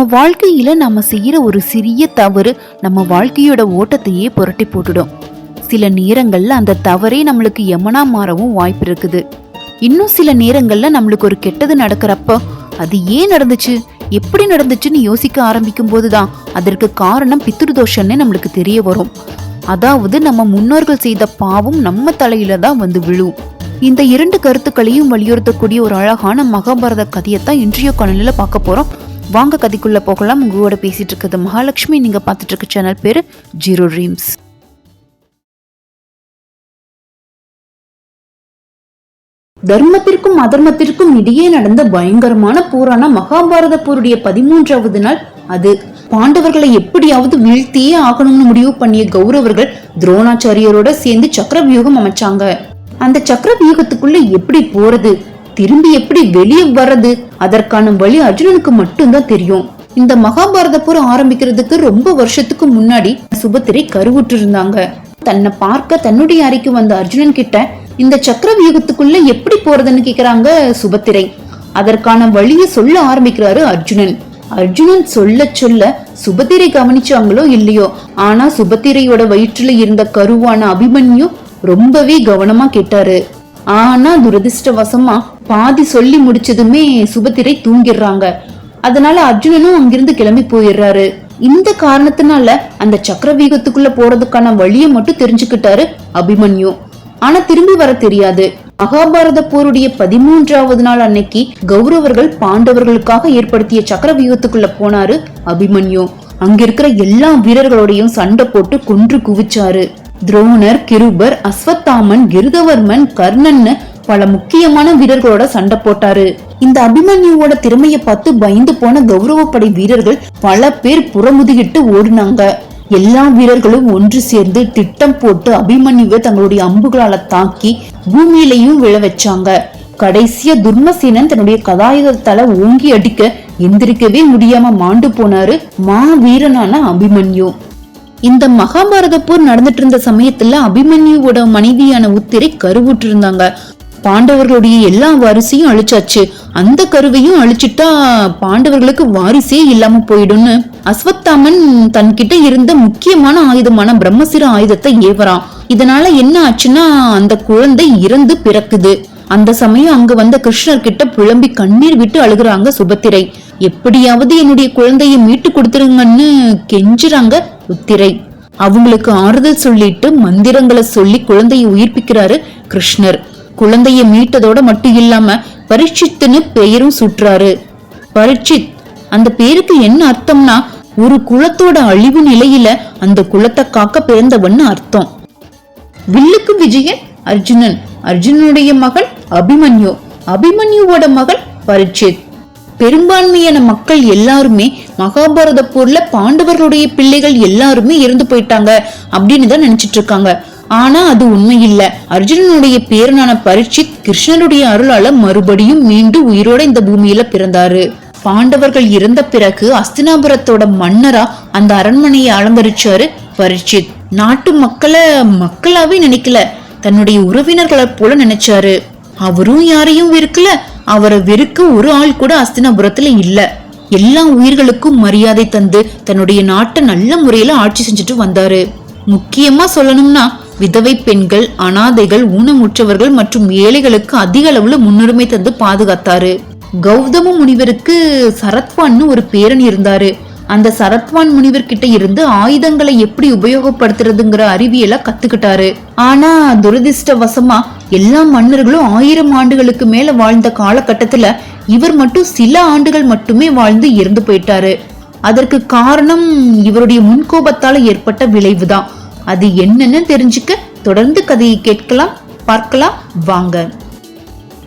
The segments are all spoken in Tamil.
நம்ம வாழ்க்கையில நம்ம செய்யற ஒரு சிறிய தவறு நம்ம வாழ்க்கையோட ஓட்டத்தையே புரட்டி போட்டுடும். சில நேரங்கள்ல அந்த தவறே நம்மளுக்கு எமனா மாறவும் வாய்ப்பு இருக்குது. இன்னும் சில நேரங்கள்ல நம்மளுக்கு ஒரு கெட்டது நடக்கிறப்ப அது ஏன் நடந்துச்சு? எப்படி நடந்துச்சுன்னு யோசிக்க ஆரம்பிக்கும் போதுதான் அதற்கு காரணம் பித்ருதோஷம்னே நம்மளுக்கு தெரிய வரும். அதாவது நம்ம முன்னோர்கள் செய்த பாவம் நம்ம தலையில தான் வந்து விழும். இந்த இரண்டு கருத்துக்களையும் வலியுறுத்தக்கூடிய ஒரு அழகான மகாபாரத கதையை தான் இன்றைய கணலில் பார்க்க போறோம். வாங்க கதைக்குள்ள போகலாம். உங்களோட பேசிட்டு இருக்கிறது மகாலட்சுமி. நீங்க பார்த்துட்டு இருக்க சேனல் பேரு ஜீரோ ட்ரீம்ஸ். தர்மத்திற்கும் அதர்மத்திற்கும் இடையே நடந்த பயங்கரமான போரான மகாபாரத போருடைய பதிமூன்றாவது நாள் அது. பாண்டவர்களை எப்படியாவது வீழ்த்தியே ஆகணும்னு முடிவு பண்ணிய கௌரவர்கள் துரோணாச்சாரியரோட சேர்ந்து சக்கரவியூகம் அமைச்சாங்க. அந்த சக்கரவியூகத்துக்குள்ள எப்படி போறது? திரும்பி எப்படி வெளியே வர்றது? அதற்கான வழி அர்ஜுனனுக்கு மட்டும்தான் தெரியும். இந்த மகாபாரத போர் ஆரம்பிக்கிறதுக்கு ரொம்ப வருஷத்துக்கு முன்னாடி சுபத்திரை கருவுற்று இருந்தாங்க தன்னை பார்க்க தன்னுடைய அறைக்கு வந்த அர்ஜுனன் கிட்ட இந்த சக்கர வியூகத்துக்குள்ள எப்படி போறதுன்னு கேக்குறாங்க சுபத்திரை. அதற்கான வழியை சொல்ல ஆரம்பிக்கிறாரு அர்ஜுனன். அர்ஜுனன் சொல்ல சொல்ல சுபத்திரை கவனிச்சாங்களோ இல்லையோ ஆனா சுபத்திரையோட வயிற்றுல இருந்த கருவான அபிமன்யு ரொம்பவே கவனமா கேட்டாரு. ஆனா துரதிருஷ்டவசமா பாதி சொல்லி முடிச்சதுமே சுபத்திரை தூங்கிடுறாங்க. அதனால அர்ஜுனனும் அங்கிருந்து கிளம்பி போயிடுறாரு. இந்த காரணத்தினால அந்த சக்கரவீகத்துக்குள்ள போறதுக்கான வழியை மட்டும் தெரிஞ்சுக்கிட்டாரு அபிமன்யு. ஆனா திரும்பி வர தெரியாது. மகாபாரத போருடைய பதிமூன்றாவது நாள் அன்னைக்கு கௌரவர்கள் பாண்டவர்களுக்காக ஏற்படுத்திய சக்கரவியூகத்துக்குள்ள போனாரு அபிமன்யு. அங்க இருக்கிற எல்லா வீரர்களோடையும் சண்டை போட்டு கொன்று குவிச்சாரு. துரோணர் கிருபர் அஸ்வத்தாமன் கிருதவர்மன் கர்ணன்னு பல முக்கியமான வீரர்களோட சண்டை போட்டாரு. இந்த அபிமன்யுவோட திறமைய பார்த்து பயந்து போன கௌரவப்படை வீரர்கள் பல பேர் புறமுதுகிட்டு ஓடினாங்க. எல்லா வீரர்களும் ஒன்று சேர்ந்து திட்டம் போட்டு அபிமன்யுவை தங்களுடைய அம்புகளால தாக்கி பூமியிலையும் விழ வச்சாங்க. கடைசியா துர்மசேனன் தன்னுடைய கதாயுதத்தால ஓங்கி அடிக்க எந்திரிக்கவே முடியாம மாண்டு போனாரு மா வீரனான அபிமன்யு. இந்த மகாபாரத போர் நடந்துட்டு இருந்த சமயத்துல அபிமன்யுவோட மனைவியான உத்திரை கருவுற்று இருந்தாங்க பாண்டவர்களுடைய எல்லா வாரிசையும் அழிச்சாச்சு. அந்த கருவையும் அழிச்சிட்டா பாண்டவர்களுக்கு வாரிசே இல்லாம போயிடும்னு அஸ்வத்தாமன் தன்கிட்ட இருந்த முக்கியமான ஆயுதமான பிரம்மசிர ஆயுதத்தை ஏவறான். இதனால என்ன ஆச்சுன்னா அந்த குழந்தை இறந்து பிறக்குது. அந்த சமயம் அங்க வந்த கிருஷ்ணர் கிட்ட புலம்பி கண்ணீர் விட்டு அழுகுறாங்க சுபத்திரை. எப்படியாவது என்னுடைய குழந்தைய மீட்டு கொடுத்துருங்கன்னு கெஞ்சுறாங்க உத்திரை. அவங்களுக்கு ஆறுதல் சொல்லிட்டு மந்திரங்களை சொல்லி குழந்தையை உயிர்ப்பிக்கிறாரு கிருஷ்ணர். குழந்தைய மீட்டதோட மட்டும் இல்லாம பரீட்சித்துன்னு பெயரும் சுற்றாரு. பரீட்சித் அந்த பேருக்கு என்ன அர்த்தம்னா ஒரு குலத்தோட அழிவு நிலையில அந்த குலத்தை காக்க பிறந்தவன்னு அர்த்தம். வில்லுக்கு விஜயன் அர்ஜுனன். அர்ஜுனனுடைய மகன் அபிமன்யு. அபிமன்யுவோட மகன் பரீட்சித். பெரும்பான்மையான மக்கள் எல்லாருமே மகாபாரத போர்ல பாண்டவர்களுடைய பிள்ளைகள் எல்லாருமே இறந்து போயிட்டாங்க அப்படின்னு தான் நினைச்சிட்டு இருக்காங்க. ஆனா அது உண்மை இல்ல அர்ஜுனனுடைய பேரனான பரீட்சித் கிருஷ்ணனுடைய அருளால மறுபடியும் மீண்டும் உயிரோட இந்த பூமியில பிறந்தாரு. பாண்டவர்கள் இறந்த பிறகு அஸ்தினாபுரத்தோட மன்னரா அந்த அரண்மனையை அலங்கரிச்சாரு பரீட்சித். நாட்டு மக்களை மக்களாவே நினைக்கல. தன்னுடைய உறவினர்களை போல நினைச்சாரு. அவரும் யாரையும் வெறுக்கல. அவரை வெறுக்க ஒரு ஆள் கூட அஸ்தினாபுரத்துல இல்ல. எல்லா உயிர்களுக்கும் மரியாதை தந்து தன்னுடைய நாட்டை நல்ல முறையில ஆட்சி செஞ்சுட்டு வந்தாரு. முக்கியமா சொல்லணும்னா விதவை பெண்கள் அனாதைகள் ஊனமுற்றவர்கள் மற்றும் ஏழைகளுக்கு அதிக அளவுல முன்னுரிமை தந்து பாதுகாத்தாரு. கௌதம முனிவருக்கு சரத்வான்னு ஒரு பேரன் இருந்தாரு. அந்த சரத்வான் முனிவர் கிட்ட இருந்து ஆயுதங்களை எப்படி உபயோகப்படுத்துறதுங்கிற அறிவியலை கத்துக்கிட்டாரு. ஆனா துரதிருஷ்டவசமா எல்லா மன்னர்களும் ஆயிரம் ஆண்டுகளுக்கு மேல வாழ்ந்த காலகட்டத்துல இவர் மட்டும் சில ஆண்டுகள் மட்டுமே வாழ்ந்து இறந்து போயிட்டாரு. அதற்கு காரணம் இவருடைய முன்கோபத்தால ஏற்பட்ட விளைவுதான். அது என்னன்னு தெரிஞ்சுக்க தொடர்ந்து கதையை கேட்கலாம் பார்க்கலாம் வாங்க.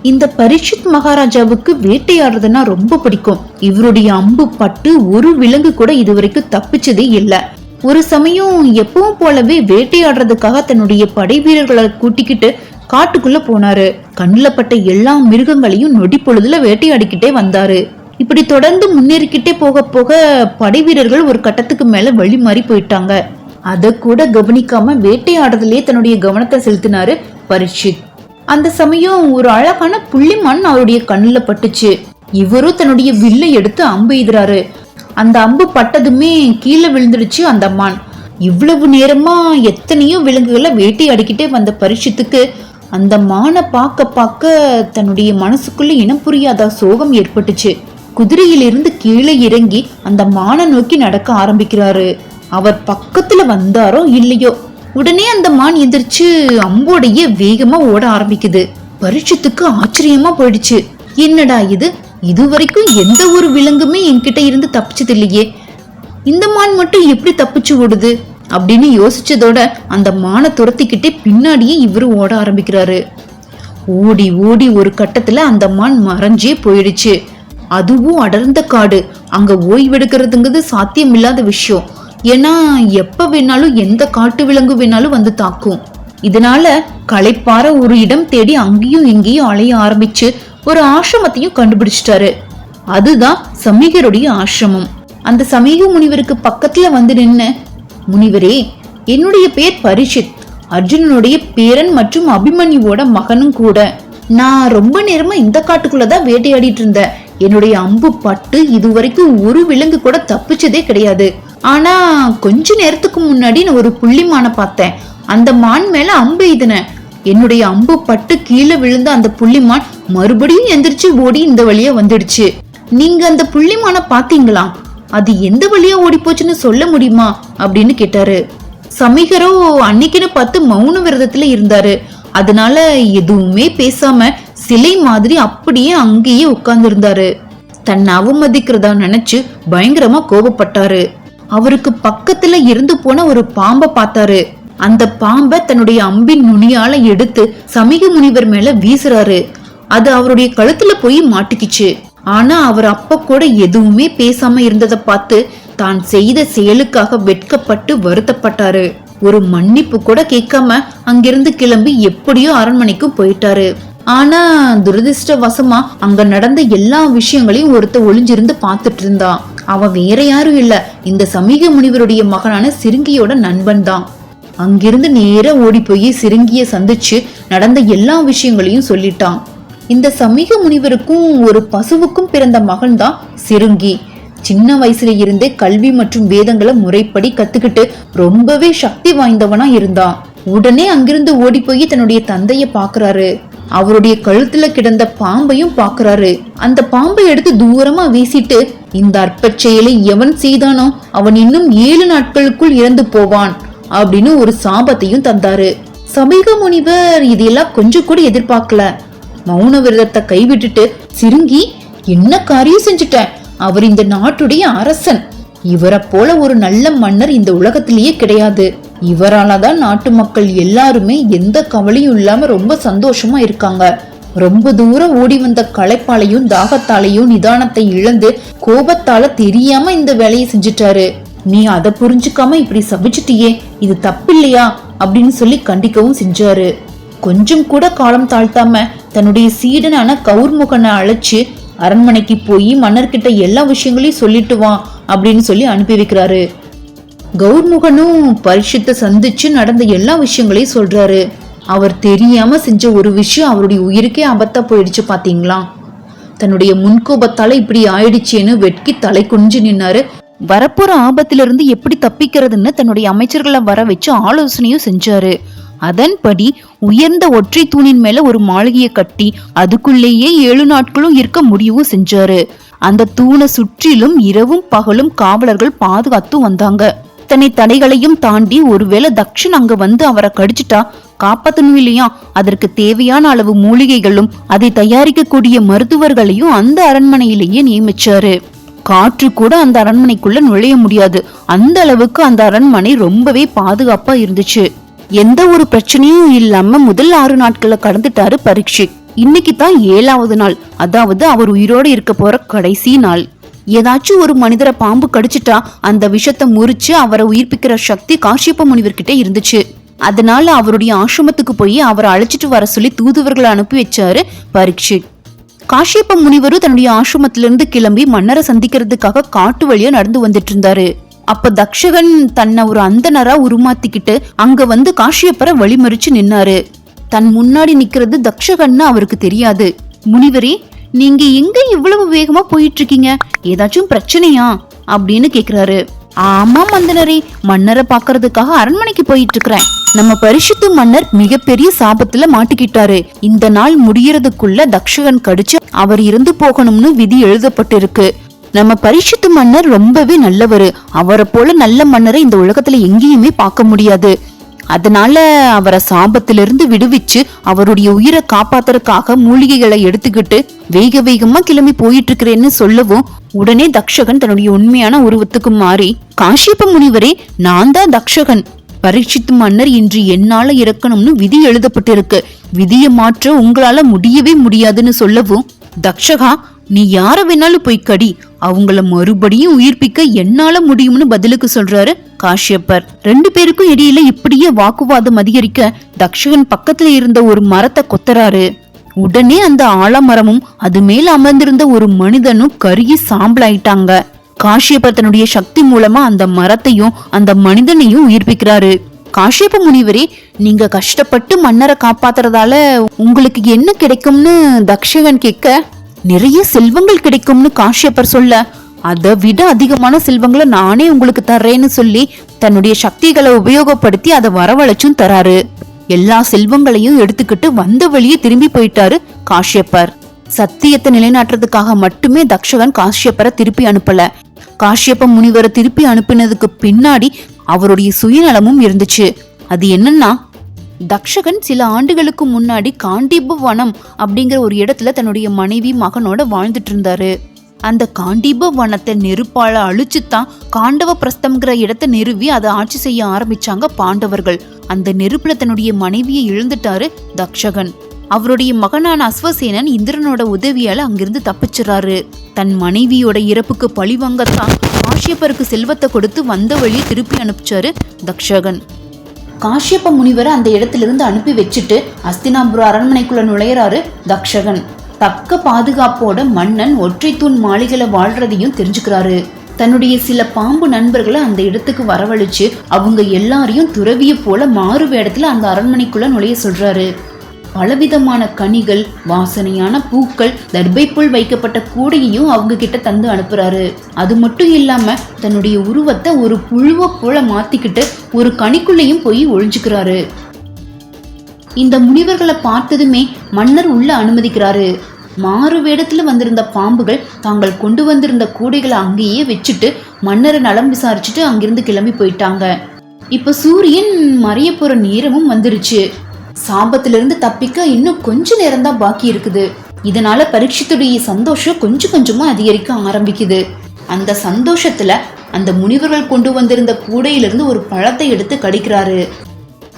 இந்த பரிஷித் மகாராஜாவுக்கு வேட்டையாடுறதுன்னா ரொம்ப பிடிக்கும். இவருடைய அம்பு பட்டு ஒரு விலங்கு கூட இதுவரைக்கும் தப்பிச்சதே இல்லை. ஒரு சமயம் எப்பவும் போலவே வேட்டையாடுறதுக்காக தன்னுடைய படை வீரர்களை கூட்டிக்கிட்டு காட்டுக்குள்ள போனாரு. கண்ணில் பட்ட எல்லா மிருகங்களையும் நொடி பொழுதுல வேட்டையாடிக்கிட்டே வந்தாரு. இப்படி தொடர்ந்து முன்னேறிக்கிட்டே போக போக படை வீரர்கள் ஒரு கட்டத்துக்கு மேல வழி மாறி போயிட்டாங்க. அதை கூட கவனிக்காம வேட்டையாடுறதுலயே தன்னுடைய கவனத்தை செலுத்தினாரு பரீட்சித் அந்த சமயம் ஒரு அழகான புள்ளிமான் அவருடைய கண்ணுல பட்டுச்சு. இவரும் தன்னுடைய வில்லை எடுத்து அம்பு எய்துறாரு அந்த அம்பு பட்டதுமே கீழே விழுந்துடுச்சு அந்த மான் இவ்வளவு நேரமா எத்தனையோ விலங்குகளை வேட்டையாடிக்கிட்டே வந்த பரிசுத்துக்கு அந்த மானை பார்க்க பார்க்க தன்னுடைய மனசுக்குள்ள இனம் புரியாத சோகம் ஏற்பட்டுச்சு. குதிரையிலிருந்து கீழே இறங்கி அந்த மானை நோக்கி நடக்க ஆரம்பிக்கிறாரு. அவர் பக்கத்துல வந்தாரோ இல்லையோ உடனே அந்த மான் எந்திரிச்சு அம்போடைய வேகமா ஓட ஆரம்பிக்குது. பரிட்சத்துக்கு ஆச்சரியமா போயிடுச்சு. என்னடா இது? இதுவரைக்கும் எந்த ஒரு விலங்குமே என்கிட்ட இருந்து தப்பிச்சது இல்லையே. இந்த மான் மட்டும் எப்படி தப்பிச்சு ஓடுது? அப்படின்னு யோசிச்சதோட அந்த மானை துரத்திக்கிட்டே பின்னாடியே இவரு ஓட ஆரம்பிக்கிறாரு. ஓடி ஓடி ஒரு கட்டத்துல அந்த மான் மறைஞ்சே போயிடுச்சு. அதுவும் அடர்ந்த காடு. அங்க ஓய்வெடுக்கிறதுங்கிறது சாத்தியமில்லாத விஷயம். ஏன்னா எப்ப வேணாலும் எந்த காட்டு விலங்கு வேணாலும் வந்து தாக்கும். இதனால களைப்பார ஒரு இடம் தேடி அங்கேயும் இங்கேயும் அலைய ஆரம்பிச்சு ஒரு ஆசிரமத்தையும் கண்டுபிடிச்சிட்டாரு. அதுதான் சமீகருடைய ஆசிரமம். அந்த சமீக முனிவருக்கு பக்கத்துல வந்து நின்று முனிவரே என்னுடைய பேர் பரிஷித். அர்ஜுனனுடைய பேரன் மற்றும் அபிமன்யுவோட மகனும் கூட. நான் ரொம்ப நேரமா இந்த காட்டுக்குள்ளதான் வேட்டையாடிட்டு இருந்தேன். என்னுடைய அம்பு பட்டு இதுவரைக்கும் ஒரு விலங்கு கூட தப்பிச்சதே கிடையாது. ஆனா கொஞ்ச நேரத்துக்கு முன்னாடி நான் ஒரு புள்ளிமானை பார்த்தேன். அந்த மான் மேல அம்பு எய்தினேன் என்னுடைய அம்பு பட்டு கீழே விழுந்த அந்த புள்ளிமான் மறுபடியும் எந்திரிச்சு ஓடி இந்த வழியா வந்துடுச்சு. நீங்க அந்த புள்ளிமானை பாத்தீங்களா அது எந்த வழியா ஓடி போச்சுன்னு சொல்ல முடியுமா? அப்படின்னு கேட்டாரு. சமீகரோ அன்னைக்குன்னு பார்த்து மௌன விரதத்துல இருந்தாரு. அதனால எதுவுமே பேசாம சிலை மாதிரி அப்படியே அங்கேயே உட்கார்ந்து இருந்தாரு தன்னை அவமதிக்கிறதா நினைச்சு பயங்கரமா கோபப்பட்டாரு. அவருக்கு பக்கத்துல இருந்து போன ஒரு பாம்பை பார்த்தாரு. அந்த பாம்பை தன்னுடைய அம்பின் நுனியால எடுத்து சமீக முனிவர் மேல வீசுறாரு. அது அவருடைய கழுத்துல போய் மாட்டிக்கிச்சு. ஆனா அவர் அப்ப கூட எதுவுமே பேசாம இருந்ததை பார்த்து தான் செய்த செயலுக்காக வெட்கப்பட்டு வருத்தப்பட்டாரு. ஒரு மன்னிப்பு கூட கேட்காம அங்கிருந்து கிளம்பி எப்படியோ அரண்மனைக்கும் போயிட்டாரு. ஆனா துரதிருஷ்டவசமா அங்க நடந்த எல்லா விஷயங்களையும் ஒருத்த ஒளிஞ்சிருந்து பார்த்துட்டு இருந்தான். அவ வேற யாரும் இல்ல. இந்த சமீக முனிவருடைய மகனான சிறுங்கியோட நண்பன் தான். அங்கிருந்து நேர ஓடி போய் சிறுங்கிய சந்திச்சு நடந்த எல்லா விஷயங்களையும் சொல்லிட்டான். இந்த சமீக முனிவருக்கும் ஒரு பசுவுக்கும் பிறந்த மகன் தான் சிறுங்கி சின்ன வயசுல இருந்தே கல்வி மற்றும் வேதங்களை முறைப்படி கத்துக்கிட்டு ரொம்பவே சக்தி வாய்ந்தவனா இருந்தான். உடனே அங்கிருந்து ஓடி போய் தன்னுடைய தந்தைய பாக்குறாரு. அவருடைய கழுத்துல கிடந்த பாம்பையும் பாக்குறாரு அந்த பாம்பை எடுத்து தூரமா வீசிட்டு இந்த அற்ப செயலை எவன் செய்தானோ அவன் இன்னும் ஏழு நாட்களுக்குள் இறந்து போவான் அப்படின்னு ஒரு சாபத்தையும் தந்தாரு. சமீக முனிவர் இதெல்லாம் கொஞ்சம் கூட எதிர்பார்க்கல. மௌன விரதத்தை கைவிட்டுட்டு சிறுங்கி என்ன காரியம் செஞ்சுட்டேன்? அவர் இந்த நாட்டுடைய அரசன். இவரை போல ஒரு நல்ல மன்னர் இந்த உலகத்திலேயே கிடையாது. இவரால தான் நாட்டு மக்கள் எல்லாருமே எந்த கவலையும் இல்லாம ரொம்ப சந்தோஷமா இருக்காங்க. ரொம்ப தூரம் ஓடி வந்த களைப்பாலையும் தாகத்தாலையும் நிதானத்தை இழந்து கோபத்தால தெரியாம இந்த வேலையை செஞ்சுட்டாரு. நீ அதை புரிஞ்சுக்காம இப்படி சபிச்சிட்டியே இது தப்பில்லையா? அப்படின்னு சொல்லி கண்டிக்கவும் செஞ்சாரு. கொஞ்சம் கூட காலம் தாழ்த்தாம தன்னுடைய சீடனான கௌர்முகனை அழைச்சு அரண்மனைக்கு போய் மன்னர்கிட்ட எல்லா விஷயங்களையும் சொல்லிட்டு வா அப்படின்னு சொல்லி அனுப்பி வைக்கிறாரு. கௌர்முகனும் பரிசுத்தை சந்திச்சு நடந்த எல்லா விஷயங்களையும் சொல்றாரு. அவர் தெரியாம செஞ்ச ஒரு விஷயம் அவருடைய உயிருக்கே ஆபத்தா போயிடுச்சு பாத்தீங்களா? தன்னுடைய முன்கோபத்தால இப்படி ஆயிடுச்சேன்னு வெட்கி தலை குனிஞ்சு நின்னாரு. வரப்போற ஆபத்திலிருந்து எப்படி தப்பிக்கிறதுன்னு தன்னுடைய அமைச்சர்களை வர வச்சு ஆலோசனையும் செஞ்சாரு. அதன்படி உயர்ந்த ஒற்றை தூணின் மேல ஒரு மாளிகையை கட்டி அதுக்குள்ளேயே ஏழு நாட்களும் இருக்க முடியவும் செஞ்சாரு. அந்த தூணை சுற்றிலும் இரவும் பகலும் காவலர்கள் பாதுகாத்து வந்தாங்க. இத்தனை தடைகளையும் தாண்டி ஒருவேளை தக்ஷன் அங்க வந்து அவரை கடிச்சிட்டா? காப்பாத்தணும் இல்லையா அதற்கு தேவையான அளவு மூலிகைகளும் அதை தயாரிக்கக்கூடிய மருத்துவர்களையும் அந்த அரண்மனையிலேயே நியமிச்சாரு. காற்று கூட அந்த அரண்மனைக்குள்ள நுழைய முடியாது. அந்த அளவுக்கு அந்த அரண்மனை ரொம்பவே பாதுகாப்பா இருந்துச்சு. எந்த ஒரு பிரச்சனையும் இல்லாம முதல் ஆறு நாட்களை கடந்துட்டாரு பரீட்சித் இன்னைக்கு தான் ஏழாவது நாள். அதாவது அவர் உயிரோடு இருக்க போற கடைசி நாள். ஏதாச்சும் ஒரு மனிதரை பாம்பு கடிச்சிட்டா அந்த விஷத்தை முறிச்சு அவரை உயிர்ப்பிக்கிற சக்தி காஷ்யப்ப முனிவர்கிட்ட இருந்துச்சு. அதனால அவருடைய ஆசிரமத்துக்கு போய் அவரை அழைச்சிட்டு வர சொல்லி தூதுவர்களை அனுப்பி வச்சாரு பரீட்சித் காஷ்யப்ப முனிவரும் தன்னுடைய ஆசிரமத்திலிருந்து கிளம்பி மன்னரை சந்திக்கிறதுக்காக காட்டு வழியா நடந்து வந்துட்டு இருந்தாரு அப்ப தக்ஷகன் தன்னை ஒரு அந்தனரா உருமாத்திக்கிட்டு அங்க வந்து காஷ்யப்பரை வழிமறிச்சு நின்னாரு. தன் முன்னாடி நிக்கிறது தக்ஷகன்னு அவருக்கு தெரியாது. முனிவரே நீங்க எங்க இவ்வளவு வேகமா போயிட்டு இருக்கீங்க ஏதாச்சும் பிரச்சனையா? அப்படின்னு கேக்குறாரு. ஆமா மந்தனரே. மன்னரை பாக்குறதுக்காக அரண்மனைக்கு போயிட்டு இருக்கிறேன் நம்ம பரிசுத்து மன்னர் மிகப்பெரிய சாபத்துல மாட்டிக்கிட்டாரு. இந்த நாள் முடியறதுக்குள்ள தக்ஷகன் கடிச்சு அவர் இருந்து போகணும்னு விதி எழுதப்பட்டிருக்கு. நம்ம பரிசுத்து மன்னர் ரொம்பவே நல்லவரு. அவரை போல நல்ல மன்னரை இந்த உலகத்துல எங்கேயுமே பார்க்க முடியாது. அதனால அவரை சாபத்திலிருந்து விடுவிச்சு அவருடைய உயிரை காப்பாத்துறதுக்காக மூலிகைகளை எடுத்துக்கிட்டு வேக வேகமா கிளம்பி போயிட்டு இருக்கிறேன்னு சொல்லவும் உடனே தக்ஷகன் தன்னுடைய உண்மையான உருவத்துக்கு மாறி காஷிப்ப முனிவரே நான் தான் தக்ஷகன். பரீட்சித்து மன்னர் இன்று என்னால இறக்கணும்னு விதி எழுதப்பட்டிருக்கு. விதியை மாற்ற உங்களால முடியவே முடியாதுன்னு சொல்லவும் தக்ஷகா நீ யார வேணாலும் போய் கடி. அவங்கள மறுபடியும் உயிர்ப்பிக்க என்னால முடியும்னு பதிலுக்கு சொல்றாரு காஷ்யப்பர். ரெண்டு பேருக்கும் இடையில இப்படியே வாக்குவாதம் அதிகரிக்க தக்ஷகன் பக்கத்துல இருந்த ஒரு மரத்தை கொத்தராரு உடனே அந்த ஆலமரமும் அது மேல் அமர்ந்திருந்த ஒரு மனிதனும் கருகி சாம்பலாயிட்டாங்க. காஷ்யப்பர் தன்னுடைய சக்தி மூலமா அந்த மரத்தையும் அந்த மனிதனையும் உயிர்ப்பிக்கிறாரு. காஷ்யப்ப முனிவரே நீங்க கஷ்டப்பட்டு மன்னரை காப்பாத்துறதால உங்களுக்கு என்ன கிடைக்கும்னு தக்ஷகன் கேட்க நிறைய செல்வங்கள் கிடைக்கும்னு காஷ்யப்பர் சொல்ல அதை விட அதிகமான செல்வங்களை நானே உங்களுக்கு தர்றேன்னு சொல்லி தன்னுடைய சக்திகளை உபயோகப்படுத்தி அதை வரவழைச்சும் தராரு. எல்லா செல்வங்களையும் எடுத்துக்கிட்டு வந்த வழியே திரும்பி போயிட்டாரு காஷ்யப்பர். சத்தியத்தை நிலைநாட்டுறதுக்காக மட்டுமே தக்ஷகன் காஷ்யப்பரை திருப்பி அனுப்பல. காஷ்யப்ப முனிவரை திருப்பி அனுப்பினதுக்கு பின்னாடி அவருடைய சுயநலமும் இருந்துச்சு. அது என்னன்னா தக்ஷகன் சில ஆண்டுகளுக்கு முன்னாடி காண்டீபு வனம் அப்படிங்கிற ஒரு இடத்துல தன்னுடைய மனைவி மகனோட வாழ்ந்துட்டு இருந்தாரு. அந்த காண்டீப வனத்தை நெருப்பால அழிச்சு தான் காண்டவ பிரஸ்தம்ங்கிற இடத்தை நிறுவி அதை ஆட்சி செய்ய ஆரம்பிச்சாங்க பாண்டவர்கள். அந்த நெருப்புல தன்னுடைய மனைவியை இழந்துட்டாரு தக்ஷகன். அவருடைய மகனான அஸ்வசேனன் இந்திரனோட உதவியால அங்கிருந்து தப்பிச்சுறாரு. தன் மனைவியோட இறப்புக்கு பழிவாங்கத்தான் காஷ்யப்பருக்கு செல்வத்தை கொடுத்து வந்த வழியை திருப்பி அனுப்பிச்சாரு தக்ஷகன். காஷ்யப்ப முனிவரை அந்த இடத்திலிருந்து அனுப்பி வச்சுட்டு அஸ்தினாபுர அரண்மனைக்குள்ள நுழையிறாரு தக்ஷகன். தக்க பாதுகாப்போட மன்னன் ஒற்றை தூண் மாளிகையில வாழ்றதையும் தெரிஞ்சுக்கிறாரு. தன்னுடைய சில பாம்பு நண்பர்களை அந்த இடத்துக்கு வரவழைச்சு அவங்க எல்லாரையும் துறவிய போல மாறு வேடத்துல அந்த அரண்மனைக்குள்ள நுழைய சொல்றாரு. பலவிதமான கனிகள் வாசனையான பூக்கள் தர்பைப்புள் வைக்கப்பட்ட கூடையையும் அவங்க கிட்ட தந்து அனுப்புறாரு. அது மட்டும் இல்லாம தன்னுடைய உருவத்தை ஒரு புழுவ போல மாத்திக்கிட்டு ஒரு கனிக்குள்ளேயும் போய் ஒழிஞ்சுக்கிறாரு இந்த முனிவர்களை பார்த்ததுமே மன்னர் உள்ள அனுமதிக்கிறாரு. மாறு வேடத்துல வந்திருந்த பாம்புகள் தாங்கள் கொண்டு வந்திருந்த கூடைகளை அங்கேயே வச்சுட்டு மன்னரை நலம் விசாரிச்சுட்டு அங்கிருந்து கிளம்பி போயிட்டாங்க. இப்ப சூரியன் மறைய போற நேரமும் வந்துருச்சு. சாபத்திலிருந்து தப்பிக்க இன்னும் கொஞ்ச நேரம் தான் பாக்கி இருக்குது. இதனால பரீட்சித்துடைய சந்தோஷம் கொஞ்சம் கொஞ்சமா அதிகரிக்க ஆரம்பிக்குது. அந்த சந்தோஷத்துல அந்த முனிவர்கள் கொண்டு வந்திருந்த கூடையிலிருந்து ஒரு பழத்தை எடுத்து கடிக்கிறாரு.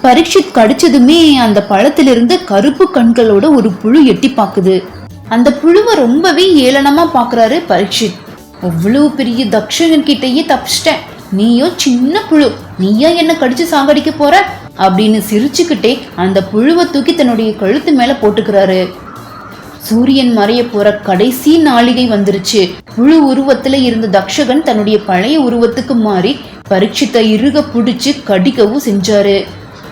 பரீட்சித் கடிச்சதுமே அந்த பழத்திலிருந்து கருப்பு கண்களோட ஒரு புழு எட்டி பாக்குது அந்த புழுவை ரொம்பவே ஏளனமா பாக்குறாரு பரீட்சித். அவ்வளவு பெரிய தக்ஷகன் கிட்டயே தப்பிச்சிட்டேன். நீயோ சின்ன புழு. நீயா என்ன கடிச்சு சாகடிக்க போற? அப்படின்னு சிரிச்சுக்கிட்டே அந்த புழுவை தூக்கி தன்னுடைய கழுத்து மேலே போட்டுக்கிறாரு. சூரியன் மறைய போற கடைசி நாளிகை வந்துருச்சு. புழு உருவத்துல இருந்த தக்ஷகன் தன்னுடைய பழைய உருவத்துக்கு மாறி பரீட்சித்தை இறுக பிடிச்சு கடிக்கவும் செஞ்சாரு.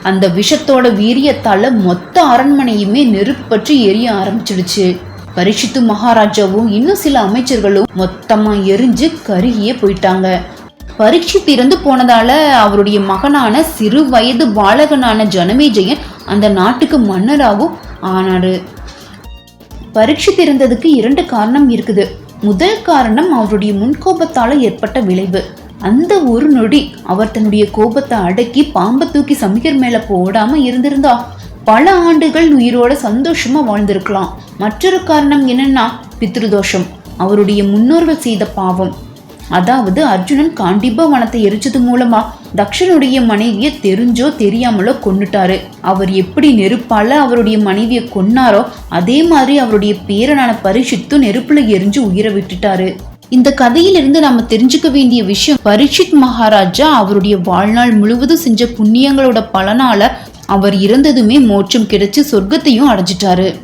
அந்த விஷத்தோட வீரியத்தால மொத்த அரண்மனையுமே நெருப்பு பற்றி எரிய ஆரம்பிச்சிடுச்சு. பரீட்சித்து மகாராஜாவும் இன்னும் சில அமைச்சர்களும் மொத்தமா எரிஞ்சு கருகியே போயிட்டாங்க. பரீட்சித் இறந்து போனதால அவருடைய மகனான சிறு வயது பாலகனான ஜனமேஜயன் அந்த நாட்டுக்கு மன்னராகவும் ஆனாரு. பரீட்சித் இருந்ததுக்கு இரண்டு காரணம் இருக்குது. முதல் காரணம் அவருடைய முன்கோபத்தால் ஏற்பட்ட விளைவு. அந்த ஒரு நொடி அவர் தன்னுடைய கோபத்தை அடக்கி பாம்பை தூக்கி சமீகர் மேல போடாம இருந்திருந்தா பல ஆண்டுகள் உயிரோட சந்தோஷமா வாழ்ந்திருக்கலாம். மற்றொரு காரணம் என்னன்னா பித்ருதோஷம். அவருடைய முன்னோர்கள் செய்த பாவம். அதாவது அர்ஜுனன் காண்டிபா வனத்தை எரிச்சது மூலமா தக்ஷனுடைய மனைவியை தெரிஞ்சோ தெரியாமலோ கொன்னுட்டாரு. அவர் எப்படி நெருப்பால அவருடைய மனைவியை கொன்னாரோ அதே மாதிரி அவருடைய பேரனான பரிஷித்தும் நெருப்புல எரிஞ்சு உயிரை விட்டுட்டாரு. இந்த கதையிலிருந்து நம்ம தெரிஞ்சுக்க வேண்டிய விஷயம் பரிஷித் மகாராஜா அவருடைய வாழ்நாள் முழுவதும் செஞ்ச புண்ணியங்களோட பலனால அவர் இறந்ததுமே மோட்சம் கிடைச்சு சொர்க்கத்தையும் அடைஞ்சிட்டாரு.